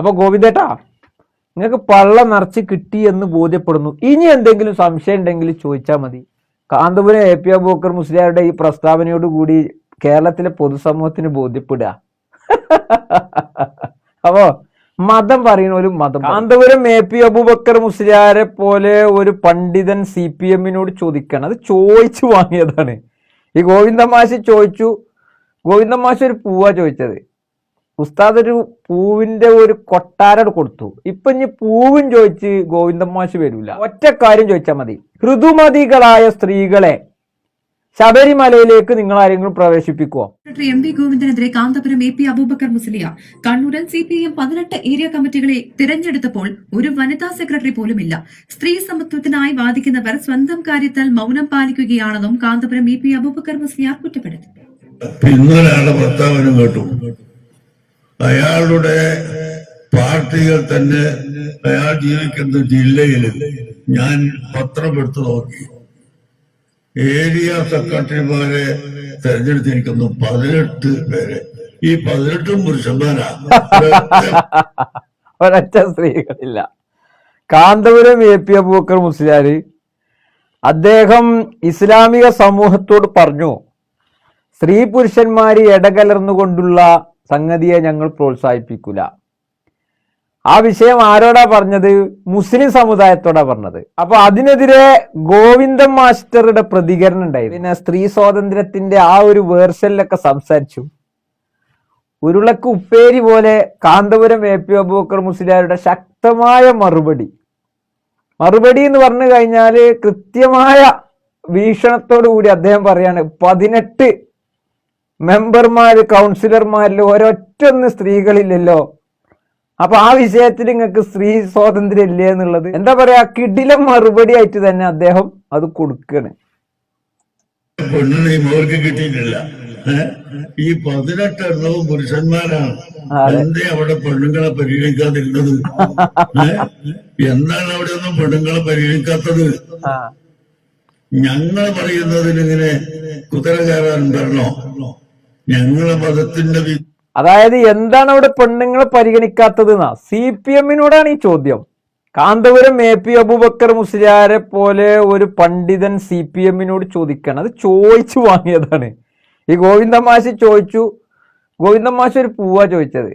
അപ്പൊ ഗോവിന്ദേട്ടാ നിങ്ങൾക്ക് പള്ള നിറച്ച് കിട്ടി എന്ന് ബോധ്യപ്പെടുന്നു. ഇനി എന്തെങ്കിലും സംശയം ഉണ്ടെങ്കിൽ ചോദിച്ചാൽ മതി. കാന്തപുരം എ പി അബൂക്കർ മുസ്ലിയാരുടെ ഈ പ്രസ്താവനയോട് കൂടി കേരളത്തിലെ പൊതുസമൂഹത്തിന് ബോധ്യപ്പെടുക. അപ്പോ മതം പറയുന്ന ഒരു മതം കാന്തപുരം എ പി അബൂബക്കർ മുസ്ലിയാരെ പോലെ ഒരു പണ്ഡിതൻ സി പി എമ്മിനോട് ചോദിക്കണം. അത് ചോദിച്ചു വാങ്ങിയതാണ്. ഈ ഗോവിന്ദമാശി ചോദിച്ചു. ഗോവിന്ദമാശി ഒരു പൂവ ചോദിച്ചത്. ഉസ്താദ് ഒരു പൂവിന്റെ ഒരു കൊട്ടാരം കൊടുത്തു. ഇപ്പൊ ഇനി പൂവും ചോദിച്ച് മാഷ് വരൂല. ഒറ്റ കാര്യം ചോദിച്ചാൽ മതി. ഋതുമതികളായ സ്ത്രീകളെ ശബരിമലയിലേക്ക് നിങ്ങൾ ആരെങ്കിലും പ്രവേശിപ്പിക്കുമോ സെക്രട്ടറി എം വി ഗോവിന്ദനെതിരെ കാന്തപുരം എ പി അബൂബക്കർ മുസ്ലിയ കണ്ണൂരിൽ സി പി എം പതിനെട്ട് ഏരിയ കമ്മിറ്റികളെ തിരഞ്ഞെടുത്തപ്പോൾ ഒരു വനിതാ സെക്രട്ടറി പോലുമില്ല. സ്ത്രീ സമത്വത്തിനായി വാദിക്കുന്നവർ സ്വന്തം കാര്യത്താൽ മൗനം പാലിക്കുകയാണെന്നും കാന്തപുരം എ പി അബൂബക്കർ മുസ്ലിയ കുറ്റപ്പെടുത്തി. കേട്ടു. അയാളുടെ പാർട്ടികൾ തന്നെ അയാൾ ജീവിക്കുന്ന ജില്ലയിൽ ഞാൻ പത്രം എടുത്തു നോക്കി. ഏരിയ സെക്രട്ടറിമാരെ തെരഞ്ഞെടുത്തിരിക്കുന്നു പതിനെട്ട് പേരെ. ഈ പതിനെട്ടും പുരുഷന്മാരാ ഒരൊറ്റ സ്ത്രീകളില്ല. കാന്തപുരം എ പി അബൂക്കർ മുസ്ലിയാര് അദ്ദേഹം ഇസ്ലാമിക സമൂഹത്തോട് പറഞ്ഞു സ്ത്രീ പുരുഷന്മാര് ഇടകലർന്നുകൊണ്ടുള്ള സംഗതിയെ ഞങ്ങൾ പ്രോത്സാഹിപ്പിക്കില്ല ആ വിഷയം ആരോടാ പറഞ്ഞത്? മുസ്ലിം സമുദായത്തോടാ പറഞ്ഞത്. അപ്പൊ അതിനെതിരെ ഗോവിന്ദൻ മാസ്റ്ററുടെ പ്രതികരണം ഉണ്ടായി പിന്നെ സ്ത്രീ സ്വാതന്ത്ര്യത്തിന്റെ ആ ഒരു വേർഷനിലൊക്കെ സംസാരിച്ചു. ഉരുളക്ക് ഉപ്പേരി പോലെ കാന്തപുരം എ പി അബൂബക്കർ മുസ്ലിയാരുടെ ശക്തമായ മറുപടി. മറുപടി എന്ന് പറഞ്ഞു കഴിഞ്ഞാൽ കൃത്യമായ വീക്ഷണത്തോടു കൂടി അദ്ദേഹം പറയാണ് പതിനെട്ട് മെമ്പർമാര് കൗൺസിലർമാരിൽ ഒരൊറ്റൊന്ന് സ്ത്രീകളില്ലല്ലോ. അപ്പൊ ആ വിഷയത്തിൽ നിങ്ങൾക്ക് സ്ത്രീ സ്വാതന്ത്ര്യം ഇല്ലേ എന്നുള്ളത്? എന്താ പറയാ കിടിലം മറുപടി ആയിട്ട് തന്നെ അദ്ദേഹം അത് കൊടുക്കുകയാണ് ഇവർക്ക് കിട്ടിയിട്ടില്ല. ഈ പതിനെട്ടെണ്ണവും പുരുഷന്മാരാണ്. എന്തേ അവിടെ പെണ്ണുങ്ങളെ പരിഗണിക്കാതിരുന്നത്? എന്താണ് അവിടെ ഒന്നും പെണ്ണുങ്ങളെ പരിഗണിക്കാത്തത്? ഞങ്ങൾ പറയുന്നതിന് ഇങ്ങനെ കുതിര കയറാൻ വരണോ ഞങ്ങളെ മതത്തിന്റെ അതായത് എന്താണ് അവിടെ പെണ്ണുങ്ങളെ പരിഗണിക്കാത്തത് എന്നാ സി പി എമ്മിനോടാണ് ഈ ചോദ്യം. കാന്തപുരം എ പി അബൂബക്കർ മുസ്ലിയാരെ പോലെ ഒരു പണ്ഡിതൻ സി പി എമ്മിനോട് ചോദിക്കണം. അത് ചോദിച്ചു വാങ്ങിയതാണ്. ഈ ഗോവിന്ദമാശി ചോദിച്ചു. ഗോവിന്ദമാശി ഒരു പൂവാ ചോദിച്ചത്.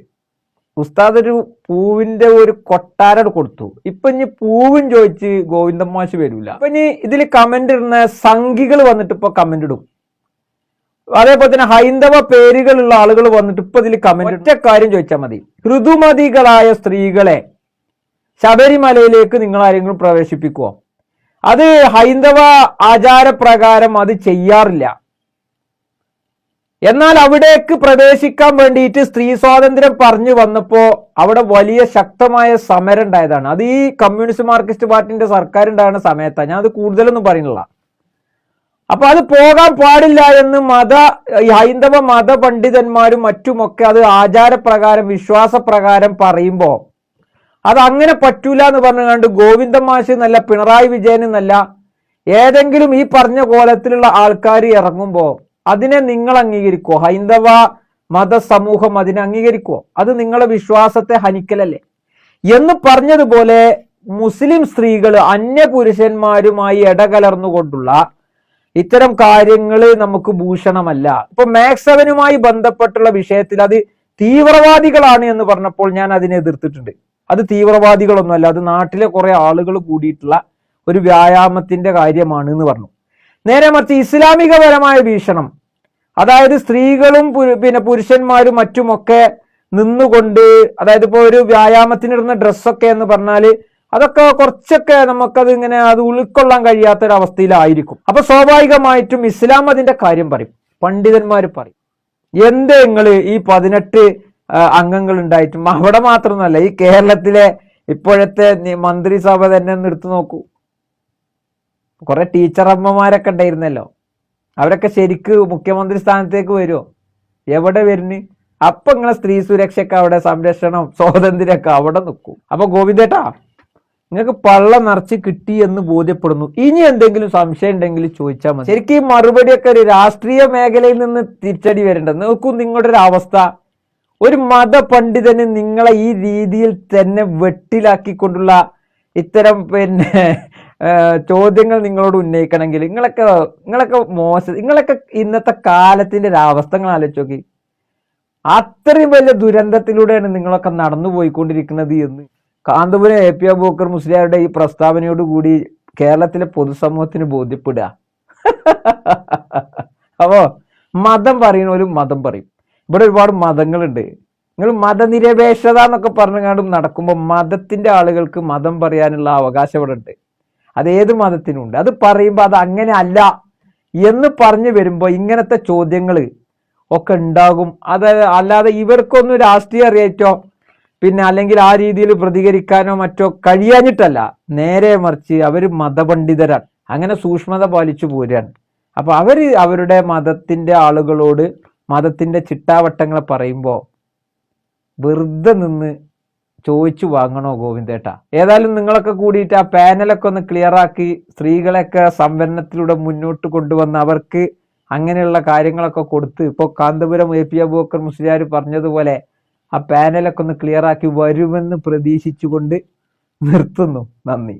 ഉസ്താദ് ഒരു പൂവിന്റെ ഒരു കൊട്ടാരം കൊടുത്തു. ഇപ്പൊ ഇനി പൂവും ചോദിച്ച് ഗോവിന്ദമാശി വരില്ല അപ്പൊ ഇനി ഇതിൽ കമന്റ് ഇടുന്ന സംഘികൾ വന്നിട്ട് ഇപ്പൊ കമന്റ് ഇടും. അതേപോലെ തന്നെ ഹൈന്ദവ പേരുകളുള്ള ആളുകൾ വന്നിട്ട് ഇപ്പൊ ഇതിൽ കമന്റ് ഒറ്റ കാര്യം ചോദിച്ചാൽ മതി. ഋതുമതികളായ സ്ത്രീകളെ ശബരിമലയിലേക്ക് നിങ്ങൾ ആരെങ്കിലും പ്രവേശിപ്പിക്കുവോ? അത് ഹൈന്ദവ ആചാരപ്രകാരം അത് ചെയ്യാറില്ല. എന്നാൽ അവിടേക്ക് പ്രവേശിക്കാൻ വേണ്ടിയിട്ട് സ്ത്രീ സ്വാതന്ത്ര്യം പറഞ്ഞു വന്നപ്പോ അവിടെ വലിയ ശക്തമായ സമരം ഉണ്ടായതാണ്. അത് ഈ കമ്മ്യൂണിസ്റ്റ് മാർക്സിസ്റ്റ് പാർട്ടിന്റെ സർക്കാർ സമയത്താണ് ഞാൻ അത് കൂടുതലൊന്നും പറയുന്നില്ല. അപ്പൊ അത് പോകാൻ പാടില്ല എന്ന് മത ഹൈന്ദവ മത പണ്ഡിതന്മാരും മറ്റുമൊക്കെ അത് ആചാരപ്രകാരം വിശ്വാസപ്രകാരം പറയുമ്പോ അത് അങ്ങനെ പറ്റൂല എന്ന് പറഞ്ഞുകൊണ്ട് ഗോവിന്ദ മാഷ് എന്നല്ല പിണറായി വിജയൻ എന്നല്ല ഏതെങ്കിലും ഈ പറഞ്ഞ കോലത്തിലുള്ള ആൾക്കാർ ഇറങ്ങുമ്പോ അതിനെ നിങ്ങൾ അംഗീകരിക്കോ ഹൈന്ദവ മത സമൂഹം അതിനെ അംഗീകരിക്കോ അത് നിങ്ങളെ വിശ്വാസത്തെ ഹനിക്കലല്ലേ? എന്ന് പറഞ്ഞതുപോലെ മുസ്ലിം സ്ത്രീകൾ അന്യ പുരുഷന്മാരുമായി ഇടകലർന്നുകൊണ്ടുള്ള ഇത്തരം കാര്യങ്ങൾ നമുക്ക് ഭൂഷണമല്ല. ഇപ്പൊ മാക്സവനുമായി ബന്ധപ്പെട്ടുള്ള വിഷയത്തിൽ അത് തീവ്രവാദികളാണ് എന്ന് പറഞ്ഞപ്പോൾ ഞാൻ അതിനെ എതിർത്തിട്ടുണ്ട്. അത് തീവ്രവാദികളൊന്നുമല്ല അത് നാട്ടിലെ കുറെ ആളുകൾ കൂടിയിട്ടുള്ള ഒരു വ്യായാമത്തിന്റെ കാര്യമാണ് എന്ന് പറഞ്ഞു. നേരെ മറിച്ച് ഇസ്ലാമികപരമായ വീക്ഷണം അതായത് സ്ത്രീകളും പിന്നെ പുരുഷന്മാരും മറ്റുമൊക്കെ നിന്നുകൊണ്ട് അതായത് ഇപ്പോൾ ഒരു വ്യായാമത്തിനിടുന്ന ഡ്രസ്സൊക്കെ എന്ന് പറഞ്ഞാൽ അതൊക്കെ കുറച്ചൊക്കെ നമുക്കത് ഇങ്ങനെ അത് ഉൾക്കൊള്ളാൻ കഴിയാത്ത ഒരു അവസ്ഥയിലായിരിക്കും അപ്പൊ സ്വാഭാവികമായിട്ടും ഇസ്ലാം അതിന്റെ കാര്യം പറയും. പണ്ഡിതന്മാർ പറയും. എന്തേ നിങ്ങൾ ഈ പതിനെട്ട് അംഗങ്ങൾ ഉണ്ടായിട്ടും അവിടെ മാത്രമൊന്നുമല്ല ഈ കേരളത്തിലെ ഇപ്പോഴത്തെ മന്ത്രിസഭ തന്നെ ഒന്ന് എടുത്തു നോക്കൂ. കുറെ ടീച്ചറമ്മമാരൊക്കെ ഉണ്ടായിരുന്നല്ലോ. അവരൊക്കെ ശരിക്ക് മുഖ്യമന്ത്രി സ്ഥാനത്തേക്ക് വരുമോ എവിടെ വരുന്ന? അപ്പൊ നിങ്ങളെ സ്ത്രീ സുരക്ഷയൊക്കെ അവിടെ സംരക്ഷണം സ്വാതന്ത്ര്യമൊക്കെ അവിടെ നിൽക്കും. അപ്പൊ ഗോവിന്ദേട്ടാ നിങ്ങൾക്ക് പള്ള നിറച്ച് കിട്ടി എന്ന് ബോധ്യപ്പെടുന്നു. ഇനി എന്തെങ്കിലും സംശയം ഉണ്ടെങ്കിൽ ചോദിച്ചാൽ മതി. ശരിക്കും ഈ മറുപടിയൊക്കെ ഒരു രാഷ്ട്രീയ മേഖലയിൽ നിന്ന് തിരിച്ചടി വരേണ്ടത്. നോക്കൂ നിങ്ങളുടെ ഒരു അവസ്ഥ. ഒരു മതപണ്ഡിതന് നിങ്ങളെ ഈ രീതിയിൽ തന്നെ വെട്ടിലാക്കിക്കൊണ്ടുള്ള ഇത്തരം പിന്നെ ചോദ്യങ്ങൾ നിങ്ങളോട് ഉന്നയിക്കണമെങ്കിൽ നിങ്ങളൊക്കെ നിങ്ങളൊക്കെ മോശം നിങ്ങളൊക്കെ ഇന്നത്തെ കാലത്തിന്റെ ഒരു അവസ്ഥ നിങ്ങൾ ആലോചിച്ച് നോക്കി. അത്രയും വലിയ ദുരന്തത്തിലൂടെയാണ് നിങ്ങളൊക്കെ നടന്നു പോയിക്കൊണ്ടിരിക്കുന്നത് എന്ന്. കാന്തപുരം എ പി അബൂക്കർ മുസ്ലിയാരുടെ ഈ പ്രസ്താവനയോട് കൂടി കേരളത്തിലെ പൊതുസമൂഹത്തിന് ബോധ്യപ്പെടുക. അപ്പോ മതം പറയുന്നവരും മതം പറയും. ഇവിടെ ഒരുപാട് മതങ്ങളുണ്ട്. നിങ്ങൾ മതനിരപേക്ഷത എന്നൊക്കെ പറഞ്ഞുകൊണ്ടും നടക്കുമ്പോൾ മതത്തിന്റെ ആളുകൾക്ക് മതം പറയാനുള്ള അവകാശം ഇവിടെ ഉണ്ട്. അത് ഏത് മതത്തിനുണ്ട്? അത് പറയുമ്പോൾ അത് അങ്ങനെ അല്ല എന്ന് പറഞ്ഞു വരുമ്പോൾ ഇങ്ങനത്തെ ചോദ്യങ്ങൾ ഒക്കെ ഉണ്ടാകും. അത് അല്ലാതെ ഇവർക്കൊന്നും രാഷ്ട്രീയ അറിയാറ്റോ പിന്നെ അല്ലെങ്കിൽ ആ രീതിയിൽ പ്രതികരിക്കാനോ മറ്റോ കഴിയാഞ്ഞിട്ടല്ല. നേരെ മറിച്ച് അവർ മതപണ്ഡിതരാണ്. അങ്ങനെ സൂക്ഷ്മത പാലിച്ചു പോരാണ് അപ്പൊ അവർ അവരുടെ മതത്തിന്റെ ആളുകളോട് മതത്തിന്റെ ചിട്ടാവട്ടങ്ങളെ പറയുമ്പോൾ വെറുതെ നിന്ന് ചോദിച്ചു വാങ്ങണോ ഗോവിന്ദേട്ട? ഏതായാലും നിങ്ങളൊക്കെ കൂടിയിട്ട് ആ പാനലൊക്കെ ഒന്ന് ക്ലിയർ ആക്കി സ്ത്രീകളെയൊക്കെ സംവരണത്തിലൂടെ മുന്നോട്ട് കൊണ്ടുവന്ന് അവർക്ക് അങ്ങനെയുള്ള കാര്യങ്ങളൊക്കെ കൊടുത്ത് ഇപ്പോൾ കാന്തപുരം എ പി അബൂബക്കർ മുസ്ലിയാർ പറഞ്ഞതുപോലെ ആ പാനലൊക്കെ ഒന്ന് ക്ലിയർ ആക്കി വരുമെന്ന് പ്രതീക്ഷിച്ചുകൊണ്ട് നിർത്തുന്നു. നന്ദി.